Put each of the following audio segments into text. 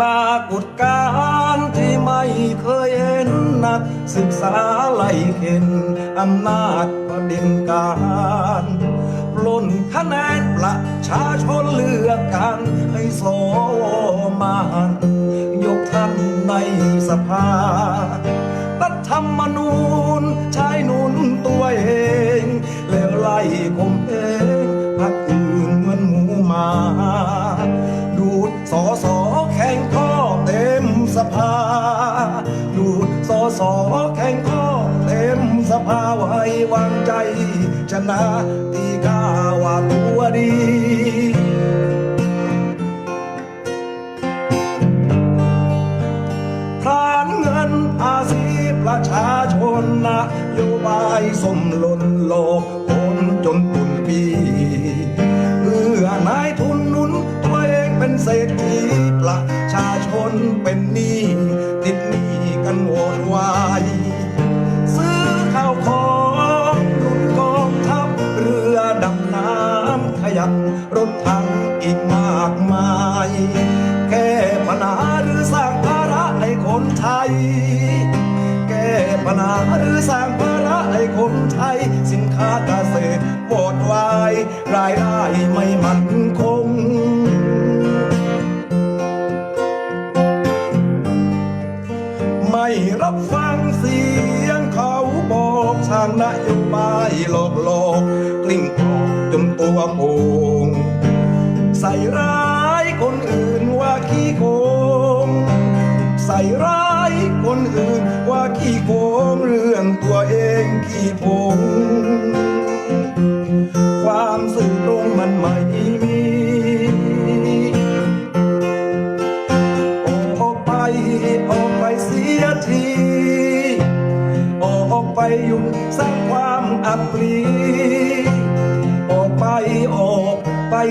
ลากุดการที่ไม่เคยเห็นนัก ศึกษาไล่เข็นอำนาจประเด็นการปล้นคะแนนประชาชนเลือกกันให้สวมาหันยกท่านในสภารัฐธรรมนูญชายนู สอแข่งข้อเต็มสภาไว้วางใจ ชนะตีข้าว่าตัวดีพรานเงินอาศีประชาชนนะโยบายสมล่นโลกคนจนตุนปีเพื่อนายทุนนุนตัวเองเป็นเศรษฐีประชาชนเป็นหนี้ ยันรถถังอีกมากมาย แก้ปัญหาหรือสร้างภาระให้คนไทย แก้ปัญหาหรือสร้างภาระให้คนไทย สินค้าเกษตรวอดวาย รายได้ไม่มั่นคงไม่รับฟังเสียงเขาบอกทางนโยบายหลอกหลอกกลิ้ง ตัวโป่งใส่ร้ายคนอื่นว่าขี้โกงใส่ร้ายคนอื่นว่าขี้โกงเรื่องตัวเองขี้โพงความสื่อตรงมันไม่มีออกไปออกไปเสียทีออกไปยุดสร้างความอับปรี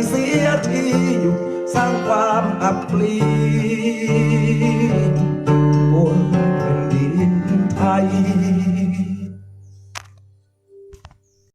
เสียทีอยู่ สร้างความอับปลี